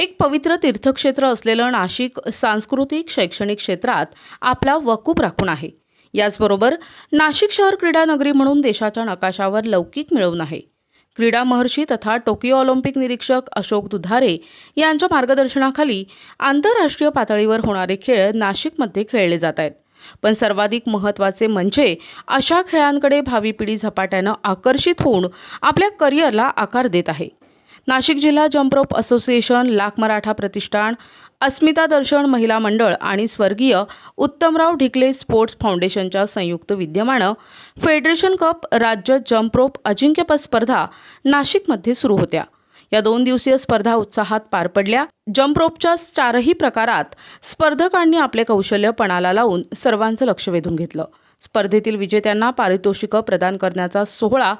एक पवित्र तीर्थक्षेत्र असलेलं नाशिक सांस्कृतिक शैक्षणिक क्षेत्रात आपला वकूप राखून आहे. याचबरोबर नाशिक शहर क्रीडा नगरी म्हणून देशाच्या नकाशावर लौकिक मिळवून आहे. क्रीडा महर्षी तथा टोकियो ऑलिम्पिक निरीक्षक अशोक दुधारे यांच्या मार्गदर्शनाखाली आंतरराष्ट्रीय पातळीवर होणारे खेळ नाशिकमध्ये खेळले जात आहेत. पण सर्वाधिक महत्त्वाचे म्हणजे अशा खेळांकडे भावी पिढी झपाट्यानं आकर्षित होऊन आपल्या करिअरला आकार देत आहे. नाशिक जिल्हा jump rope association Lakh Maratha Pratishthan Asmita Darshan Mahila Mandal आणि स्वर्गीय उत्तमराव ढिकले स्पोर्ट्स फाउंडेशनच्या संयुक्त विद्यमानं फेडरेशन कप राज्य जम्प्रोप अजिंक्यपद स्पर्धा नाशिकमध्ये सुरू होत्या. या दोन दिवसीय स्पर्धा उत्साहात पार पडल्या. जम्प्रोपच्या चारही प्रकारात स्पर्धकांनी आपले कौशल्य पणाला लावून सर्वांचं लक्ष वेधून घेतलं. स्पर्धेतील विजेत्यांना पारितोषिकं प्रदान करण्याचा सोहळा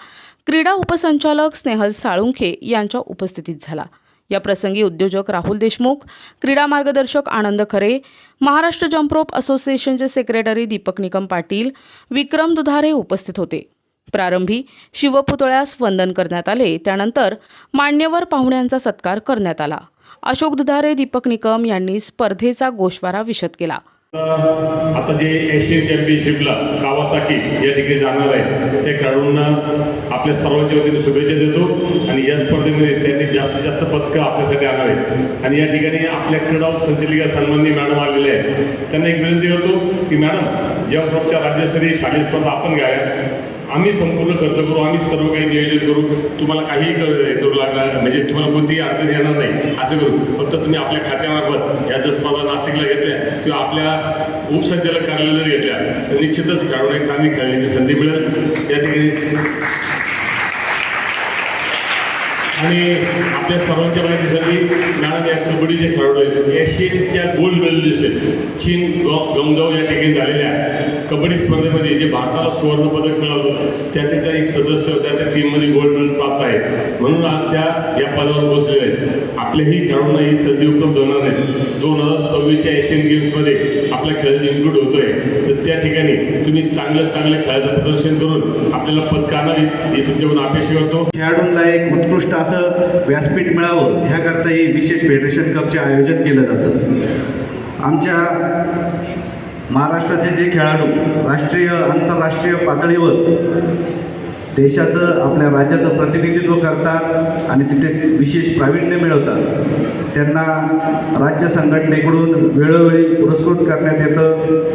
क्रीडा उपसंचालक स्नेहल साळुंखे यांच्या उपस्थितीत झाला. या प्रसंगी उद्योजक राहुल देशमुख क्रीडा मार्गदर्शक आनंद खरे महाराष्ट्र जम्प्रोप असोसिएशनचे सेक्रेटरी दीपक निकम पाटील विक्रम दुधारे उपस्थित होते. प्रारंभी शिवपुतळ्यास वंदन करण्यात आले त्यानंतर मान्यवर पाहुण्यांचा सत्कार करण्यात आला. अशोक दुधारे दीपक निकम यांनी स्पर्धेचा गोषवारा विशद केला. आता जे एशियन चॅम्पियनशिपला कावासाकी या ठिकाणी जाणार आहे त्या खेळाडूंना आपल्या सर्वांच्या वतीने शुभेच्छा देतो आणि या स्पर्धेमध्ये त्यांनी जास्तीत जास्त पदकं आपल्यासाठी आणार आहेत आणि या ठिकाणी आपल्या क्रीडा संचालिका सन्माननी मॅडम आलेले आहेत. त्यांना एक विनंती करतो की मॅडम जेव्हा राज्यस्तरीय शालेय स्पर्धा आपण घ्याव्या आम्ही संपूर्ण खर्च करू आम्ही सर्व काही नियोजन करू. तुम्हाला काही करू लागणार म्हणजे तुम्हाला कोणतीही अडचण येणार नाही असं करू. फक्त तुम्ही आपल्या खात्यामार्फत या जर स्पर्धा नाशिकला घेतल्या किंवा आपल्या उपसंचालक कार्यालय जर घेतल्या तर निश्चितच खेळाडूंना एक चांगली खेळण्याची संधी मिळेल. या ठिकाणी आणि आपल्या सर्वांच्या माहितीसाठी मॅडम या कबड्डीचे खेळाडू आहेत. एशियनच्या गोल्ड मेडलिस्ट आहेत. चीन गौ- गमगाव या ठिकाणी झालेल्या कबड्डी स्पर्धेमध्ये जे भारताला सुवर्ण पदक मिळालं त्यातील एक सदस्य होत्या त्या टीममध्ये गोल्ड मेडल प्राप्त आहे म्हणून आज त्या या पदावर पोहोचलेल्या आहेत. आपल्याही खेळाडूंना ही संधी उपलब्ध होणार आहे. दोन हजार सव्वीसच्या एशियन गेम्समध्ये आपला खेळ इन्क्लूड होतोय तर त्या ठिकाणी तुम्ही चांगलं चांगलं खेळाचं प्रदर्शन करून आपल्याला पदक हे तुमच्याकडून अपेक्षा करतो. खेळाडूंना एक उत्कृष्ट असं व्यासपीठ मिळावं ह्याकरता ही विशेष फेडरेशन कपचे आयोजन केलं जातं. आमच्या महाराष्ट्राचे जे खेळाडू राष्ट्रीय आंतरराष्ट्रीय पातळीवर देशाचं आपल्या राज्याचं प्रतिनिधित्व करतात आणि तिथे विशेष प्रावीण्य मिळवतात त्यांना राज्य संघटनेकडून वेळोवेळी पुरस्कृत करण्यात येतं.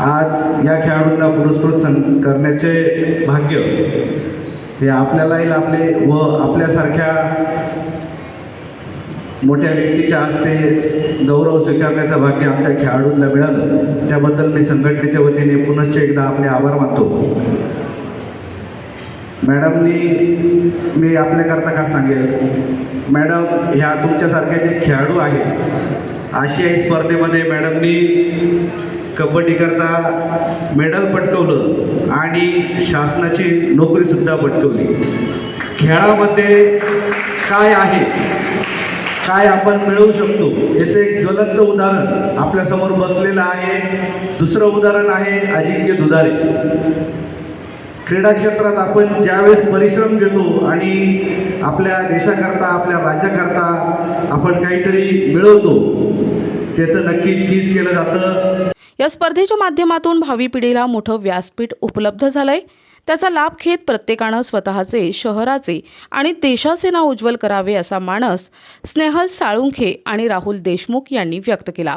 आज या खेळाडूंना पुरस्कृत सं करण्याचे भाग्य हे आपल्यालाही लाभले व आपल्यासारख्या मोठ्या व्यक्तीच्या हस्ते गौरव स्वीकारण्याचं भाग्य आमच्या खेळाडूंना मिळालं. त्याबद्दल मी संघटनेच्या वतीने पुनश्च एकदा आपले आभार मानतो. मॅडमनी मी आपल्याकरता का सांगेल मॅडम ह्या तुमच्यासारख्या जे खेळाडू आहेत आशियाई स्पर्धेमध्ये मॅडमनी कबड्डीकरता मेडल पटकवलं आणि शासनाची नोकरीसुद्धा पटकवली. खेळामध्ये काय आहे? काय आपण मिळवू शकतो याचं एक ज्वलंत उदाहरण आपल्यासमोर बसलेलं आहे. दुसरं उदाहरण आहे अजिंक्य दुधारे. क्रीडा क्षेत्रात आपण ज्यावेळेस परिश्रम घेतो आणि आपल्या देशाकरता आपल्या राज्याकरता आपण काहीतरी मिळवतो त्याचं नक्की चीज केलं जातं. या स्पर्धेच्या माध्यमातून भावी पिढीला मोठं व्यासपीठ उपलब्ध झालंय. त्याचा लाभ घेत प्रत्येकानं स्वतःचे शहराचे आणि देशाचे नाव उज्ज्वल करावे असा मानस स्नेहल साळुंखे आणि राहुल देशमुख यांनी व्यक्त केला.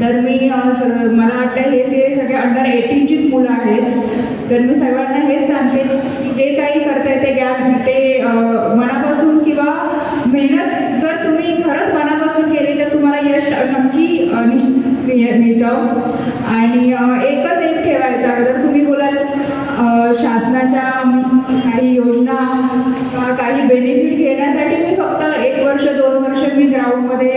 तर मी अ, स- मला वाटतं हे ते सगळे अंडर एटीनचीच मुलं आहेत तर मी सर्वांना हेच सांगते की जे काही करताय ते गॅप ते मनापासून किंवा मेहनत जर तुम्ही खरंच मनापासून केली तर तुम्हाला यश नक्की अ, नि- मिळ- मिळतं आणि एकच एक ठेवायचा जर तुम्ही बोलाल शासनाच्या काही योजना काही बेनिफिट घेण्यासाठी मी फक्त एक वर्ष दोन वर्ष मी ग्राउंडमध्ये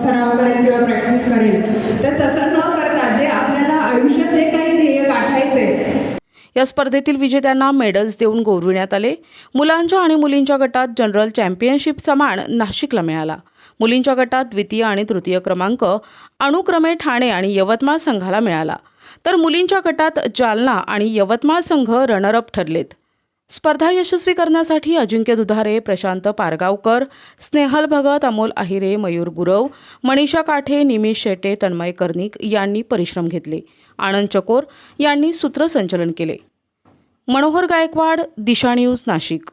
सराव करेन किंवा प्रॅक्टिस करेन. तर तसं न करता जे आपल्याला आयुष्यात जे काही ध्येय गाठायचे या स्पर्धेतील विजेत्यांना मेडल्स देऊन गौरविण्यात आले. मुलांच्या आणि मुलींच्या गटात जनरल चॅम्पियनशिपचा मान नाशिकला मिळाला. मुलींच्या गटात द्वितीय आणि तृतीय क्रमांक अनुक्रमे ठाणे आणि यवतमाळ संघाला मिळाला. तर मुलींच्या गटात जालना आणि यवतमाळ संघ रनरअप ठरलेत. स्पर्धा यशस्वी करण्यासाठी अजिंक्य दुधारे प्रशांत पारगावकर स्नेहल भगत अमोल आहिरे मयूर गुरव मनीषा काठे निमिष शेटे तन्मय कर्णिक यांनी परिश्रम घेतले. आनंद चकोर यांनी सूत्रसंचलन केले. मनोहर गायकवाड दिशा न्यूज नाशिक.